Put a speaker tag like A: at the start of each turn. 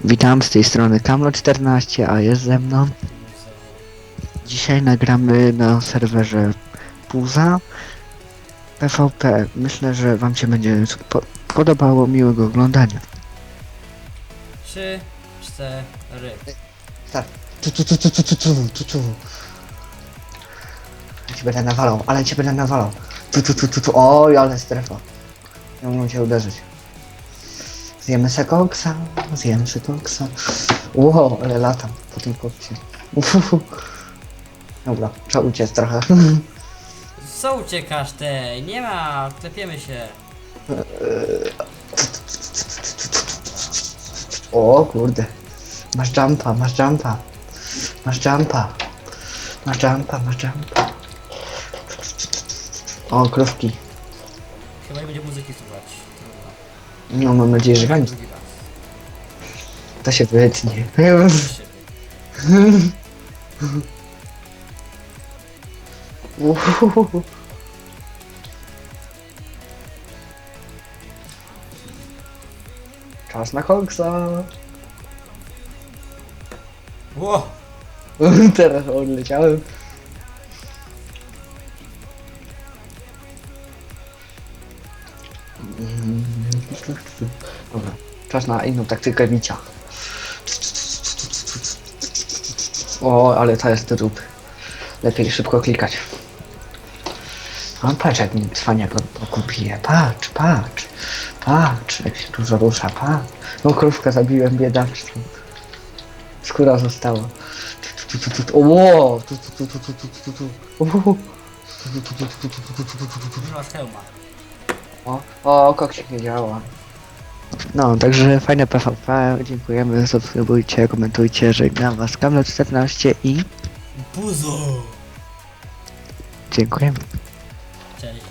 A: Witam z tej strony Kamlo14, a jest ze mną. Dzisiaj nagramy na serwerze Puza PvP. Myślę, że wam się będzie po podobało miłego oglądania.
B: Trzy, cztery.
A: Tak. Tu, tu, tu, tu, tu, tu, tu, tu, tu. Ja cię będę nawalał, ale cię będę nawalał. Tu, tu, tu, tu, tu. Oj, ale strefa. Nie mogą cię uderzyć. Zjemy se koksa, zjemy se koksa. Ło, ale latam po tym koksie. Uhuhu. Dobra, trzeba uciec trochę.
B: Co uciekasz ty? Nie ma, klepiemy się.
A: O kurde. Masz jumpa, masz jumpa. Masz jumpa. Masz jumpa, masz jumpa. O, krówki.
B: Chyba nie będzie muzyki słuchać. Trudno.
A: No mam nadzieję, że.
B: Drugi raz.
A: To się wytnie.
B: Się wy-
A: Uhuhu. Czas na koksa.
B: Ło!
A: Teraz odleciałem. Dobra, czas na inną taktykę bicia. O, ale to jest dupy. Lepiej szybko klikać. No, patrz, jak mi cwania pokupije. Patrz, patrz, patrz, jak się dużo rusza, patrz. No krówkę zabiłem, biedaczkę. Skóra została. Ło! Tu, tu, tu, tu, tu, tu, tu, tu. O, o, koksik nie działa. No, także fajne PvP, dziękujemy, subskrybujcie, komentujcie, żegnam was, Kamlo14 i
B: Buzo!
A: dziękujemy.
B: Cześć.